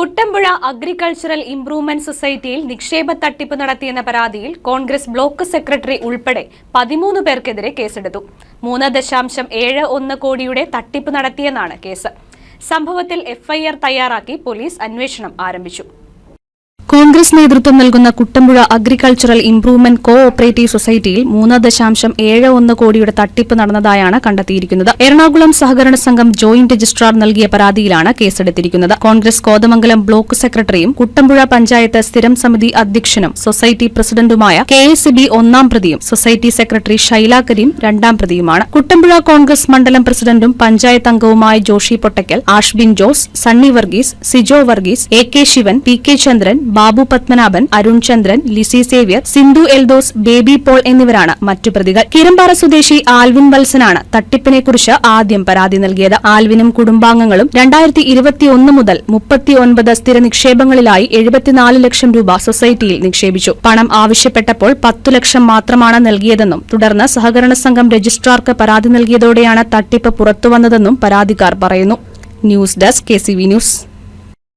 Kuttampuzha agricultural improvement സൊസൈറ്റിയിൽ നിക്ഷേപ തട്ടിപ്പ് നടത്തിയെന്ന പരാതിയിൽ കോൺഗ്രസ് ബ്ലോക്ക് സെക്രട്ടറി ഉൾപ്പെടെ പതിമൂന്ന് പേർക്കെതിരെ കേസെടുത്തു. മൂന്ന് ദശാംശം ഏഴ് ഒന്ന് കോടിയുടെ തട്ടിപ്പ് നടത്തിയെന്നാണ് കേസ്. സംഭവത്തിൽ എഫ്ഐആർ തയ്യാറാക്കി പോലീസ് അന്വേഷണം ആരംഭിച്ചു. കോൺഗ്രസ് നേതൃത്വം നൽകുന്ന Kuttampuzha agricultural improvement cooperative സൊസൈറ്റിയിൽ മൂന്ന് ദശാംശം ഏഴ് ഒന്ന് കോടിയുടെ തട്ടിപ്പ് നടന്നതായാണ് കണ്ടെത്തിയിരിക്കുന്നത്. എറണാകുളം സഹകരണ സംഘം ജോയിന്റ് രജിസ്ട്രാർ നൽകിയ പരാതിയിലാണ് കേസെടുത്തിരിക്കുന്നത്. കോൺഗ്രസ് കോതമംഗലം ബ്ലോക്ക് സെക്രട്ടറിയും കുട്ടമ്പുഴ പഞ്ചായത്ത് സ്ഥിരം സമിതി അധ്യക്ഷനും സൊസൈറ്റി പ്രസിഡന്റുമായ കെ എസ് ബി ഒന്നാം പ്രതിയും സൊസൈറ്റി സെക്രട്ടറി ഷൈല കരീം രണ്ടാം പ്രതിയുമാണ്. കുട്ടമ്പുഴ കോൺഗ്രസ് മണ്ഡലം പ്രസിഡന്റും പഞ്ചായത്ത് അംഗവുമായ Joshy Pottakkal Ashbin Jose Sunny Varghese Sijo Varghese A K Sivan P K Chandran Babu Padmanabhan Arun Chandran Lissy Xavier Sindhu Eldose Baby Paul എന്നിവരാണ് മറ്റു പ്രതികൾ. കിരമ്പാറ സ്വദേശി ആൽവിൻ വത്സനാണ് തട്ടിപ്പിനെക്കുറിച്ച് ആദ്യം പരാതി നൽകിയത്. ആൽവിനും കുടുംബാംഗങ്ങളും രണ്ടായിരത്തി ഇരുപത്തിയൊന്ന് മുതൽ മുപ്പത്തിയൊൻപത് സ്ഥിര നിക്ഷേപങ്ങളിലായി എഴുപത്തിനാല് ലക്ഷം രൂപ സൊസൈറ്റിയിൽ നിക്ഷേപിച്ചു. പണം ആവശ്യപ്പെട്ടപ്പോൾ പത്തു ലക്ഷം മാത്രമാണ് നൽകിയതെന്നും തുടർന്ന് സഹകരണ സംഘം രജിസ്ട്രാർക്ക് പരാതി നൽകിയതോടെയാണ് തട്ടിപ്പ് പുറത്തുവന്നതെന്നും പരാതിക്കാർ പറയുന്നു. News desk K news.